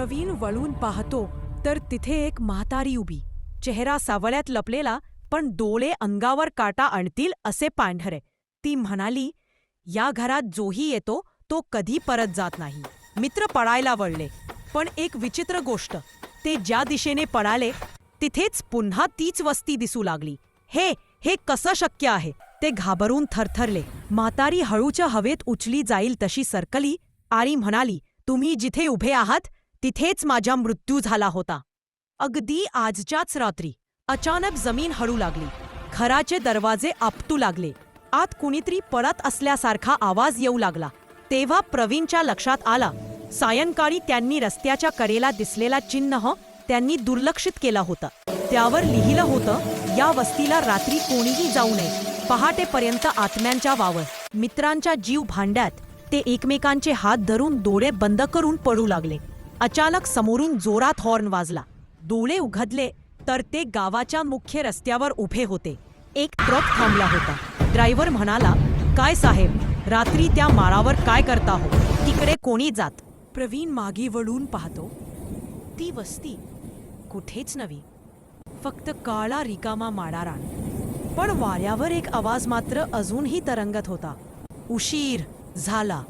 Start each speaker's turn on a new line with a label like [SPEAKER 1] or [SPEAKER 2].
[SPEAKER 1] प्रवीण वळून पाहतो तर तिथे एक म्हातारी उभी. चेहरा सावळ्यात लपलेला पण डोळे अंगावर काटा आणतील असे पांढरे. ती म्हणाली या घरात जोही येतो तो कधी परत जात नाही. मित्र पळायला वळले. पण एक विचित्र गोष्ट. ते ज्या दिशेने पळाले तिथेच पुन्हा तीच वस्ती दिसू लागली. हे हे कसं शक्य आहे? ते घाबरून थरथरले. म्हातारी हळूच्या हवेत उचली जाईल तशी सरकली आणि म्हणाली तुम्ही जिथे उभे आहात तिथेच माझा मृत्यू झाला होता. अगदी आजच्याच रात्री अचानक जमीन हळू लागली. घराचे दरवाजे आपटू लागले. आत कुणीतरी पळत असल्यासारखा आवाज येऊ लागला. तेव्हा प्रवीणच्या लक्षात आला सायंकाळी त्यांनी रस्त्याच्या कडेला दिसलेला चिन्ह त्यांनी दुर्लक्षित केलं होतं. त्यावर लिहिलं होतं या वस्तीला रात्री कोणीही जाऊ नये. पहाटेपर्यंत आत्म्यांच्या वावर मित्रांच्या जीव भांड्यात. ते एकमेकांचे हात धरून डोळे बंद करून पडू लागले. अचानक समोरून जोरात हॉर्न वाजला. डोळे उघडले तर ते गावाच्या मुख्य रस्त्यावर उभे होते. एक ट्रक थांबला होता. ड्रायव्हर म्हणाला काय साहेब रात्री त्या माळावर काय करता हो? तिकडे कोणी जात? प्रवीण मागे वळून पाहतो ती वस्ती कुठेच नवी फक्त काळा रिकामा माडा रान. पण वाऱ्यावर एक आवाज मात्र अजूनही तरंगत होता. उशीर झाला.